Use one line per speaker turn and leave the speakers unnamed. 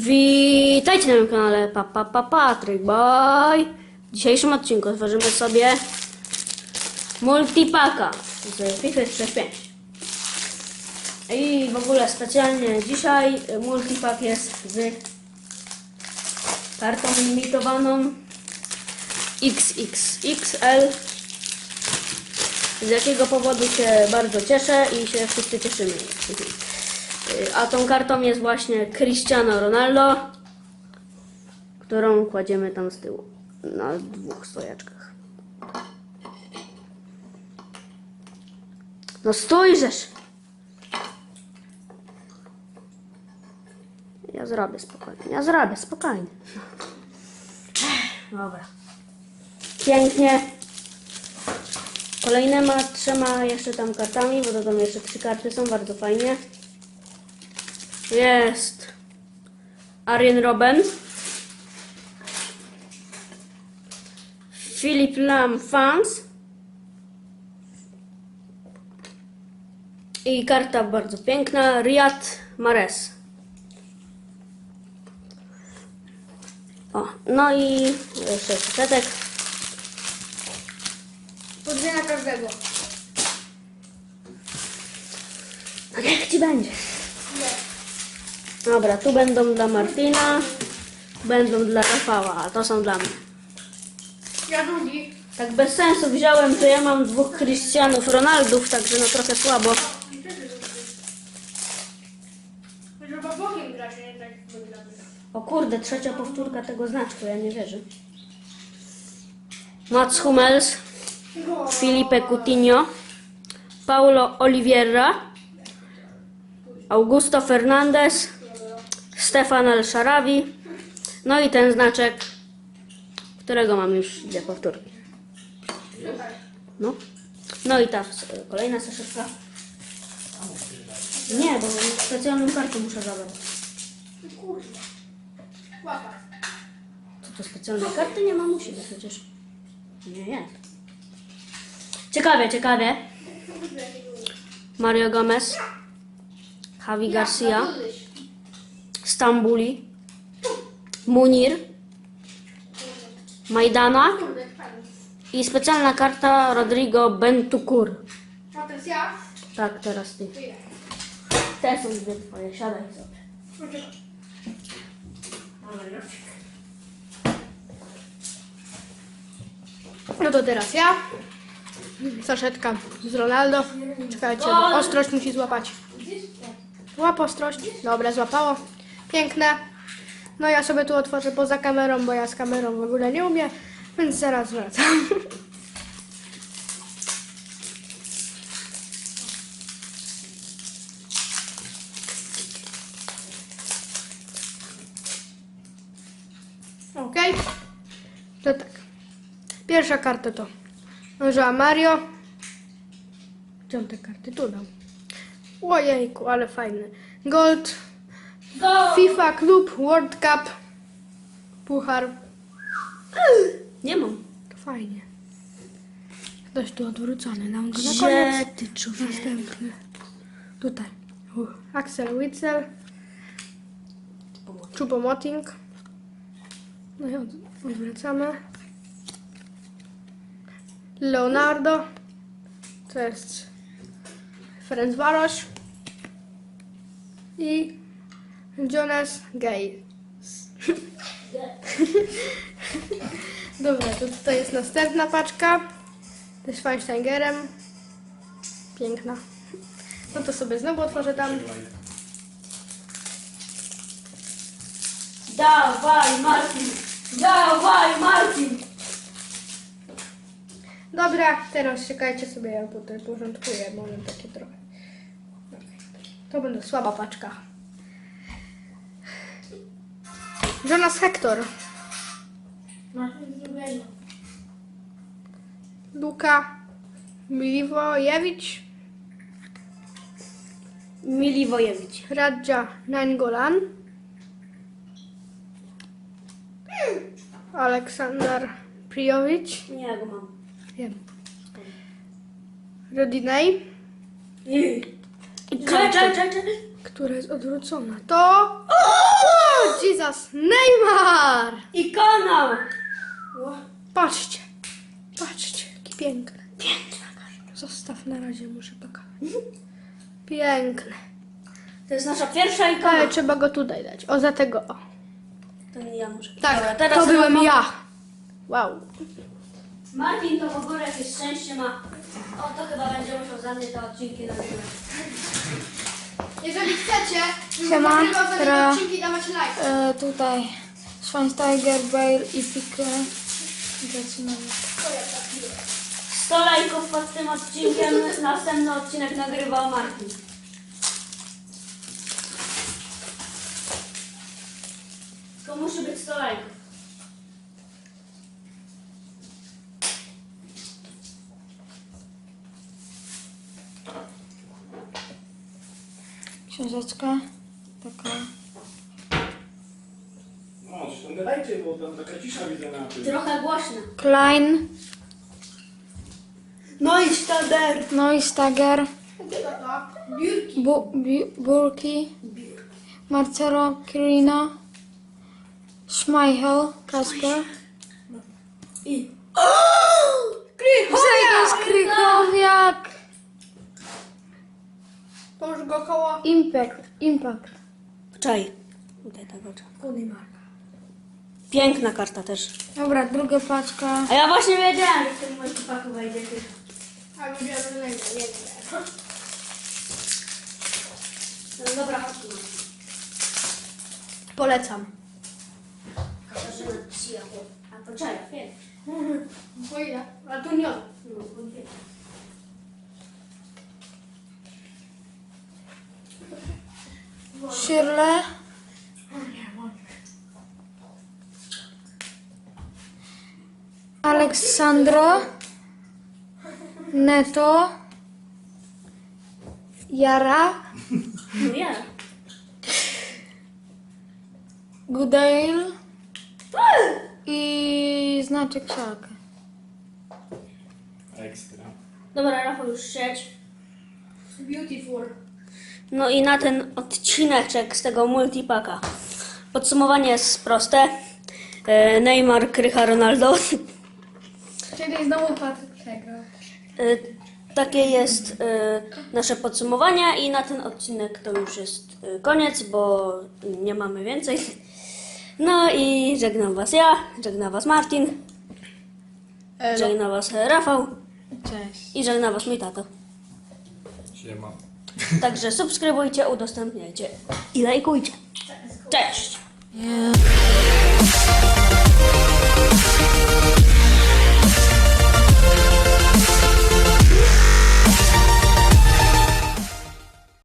Witajcie na moim kanale Papa pa, Patryk Boy. W dzisiejszym odcinku otworzymy sobie multipaka z FIFA 35. I w ogóle specjalnie dzisiaj multipak jest z kartą limitowaną XXXL. Z jakiego powodu się bardzo cieszę i się wszyscy cieszymy. A tą kartą jest właśnie Cristiano Ronaldo, którą kładziemy tam z tyłu na dwóch stojaczkach. No stójrzesz! Ja zrobię spokojnie, ja zrobię spokojnie. Dobra. Pięknie. Kolejnymi trzema jeszcze tam kartami, bo to tam jeszcze trzy karty są, bardzo fajnie. Jest Arjen Robben. Philip Lam Fans. I karta bardzo piękna. Riyad Mahrez. O, no i jeszcze setek.
Po dwie na każdego.
Tak jak ci będzie. Dobra, tu będą dla Martina, będą dla Rafała, a to są dla mnie.
Ja drugi.
Tak bez sensu wziąłem, że ja mam dwóch Cristianów Ronaldów, także no trochę słabo.
Grać, nie tak.
O kurde, trzecia powtórka tego znaczku, ja nie wierzę. Mats Hummels, Felipe Coutinho, Paulo Oliveira, Augusto Fernandez, Stefan El Sharawi, no i ten znaczek, którego mam już dwie powtórki. No. No i ta kolejna saszetka. Nie, bo specjalną kartę muszę zabrać. Co to specjalnej karty nie ma musi przecież. Nie jest. Ciekawe, ciekawe. Mario Gomez, Javi Garcia, Stambuli, Munir, Majdana i specjalna karta Rodrigo Bentukur.
A teraz ja?
Tak, teraz ty.
To.
Te są dwie twoje, siadaj sobie.
No to teraz ja. Saszetka z Ronaldo. Czekajcie, bo ostrość musi złapać. Łap ostrość. Dobra, złapało. Piękne. No ja sobie tu otworzę poza kamerą, bo ja z kamerą w ogóle nie umiem, więc zaraz wracam. Ok. To tak. Pierwsza karta to Joa Mario. Gdzie on te karty? Tu dam. Ojejku, ale fajny. Gold. FIFA Club World Cup. Puchar.
Nie mam.
Fajnie. Ktoś tu odwrócony. Dam go na koniec.
Gdzie ty człowiek?
Następny. Tutaj. Uh, Axel Witzel. Choupo-Moting. No i od- odwracamy. Leonardo. To jest Ferenc Varos. I Jonas Gay. Dobra, to tutaj jest następna paczka. Jest Feinsteigerem. Piękna. No to sobie znowu otworzę tam.
Dawaj Marcin! Dawaj Marcin!
Dobra, teraz czekajcie sobie, ja tutaj porządkuję, bo mam takie trochę. To będzie słaba paczka. Jonas Hector. Luka Miliwojewicz.
Miliwojewicz.
Radja Nainggolan. Aleksander Prijowicz.
Nie, ja go mam.
Wiem.
Czekaj, czekaj, czekaj.
która jest odwrócona. To. O, Jesus! Neymar!
Ikona!
Patrzcie. Patrzcie, jaki piękny. Piękna Zostaw na razie, muszę pokazać. Piękny.
To jest nasza pierwsza ikona.
Ale trzeba go tutaj dać. O, za tego. O.
To nie ja muszę.
Tak,
Dobra, teraz
to byłem ja. Wow.
Martin to w ogóle jakieś szczęście ma. O, to chyba będzie musiał za mnie te odcinki nagrywać.
Jeżeli chcecie,
Siema, nagrywał
odcinki, dawać like.
E, tutaj Schweinsteiger, Bale i Pique. Zaczynamy.
100 lajków pod tym odcinkiem. Następny odcinek nagrywał Martin. To musi być 100 lajków.
Książeczka. Taka.
No, tam gadajcie, bo tam taka cisza widzę na tym.
Trochę głośno.
Klein.
No i sztader.
Neustager.
Biurki.
Bu, bu, Burki. Marcelo Kirino. Schmeichel. Kasper.
I...
Zajdę
To koło
Impact. Impact.
Czaj. Tutaj tak oczam. Piękna karta też.
Dobra, druga paczka.
A ja właśnie wiedziałem, że w tym multipaku wejdzie ty.
A mówiłem, że nie, nie, nie.
No dobra, chodźmy.
Polecam.
Katarzyna. A poczekaj, wiem.
Po ile? Ale to nie.
No, po
Shirley. Aleksandro. Neto. Jara.
Ja.
Goodale. I znaczek szalkę.
Ekstra.
Dobra, Rafał, już siedź.
Beautiful.
No i na ten odcineczek z tego multipaka. Podsumowanie jest proste. E, Neymar, Krycha, Ronaldo.
Czyli znowu Patryk przegrał.
E, Takie jest e, nasze podsumowanie i na ten odcinek to już jest e, koniec, bo nie mamy więcej. No i żegnam Was ja, żegna Was Martin, żegna Was Rafał
Cześć.
i żegna Was mój tato.
Siema.
Także subskrybujcie, udostępniajcie i lajkujcie. Cześć!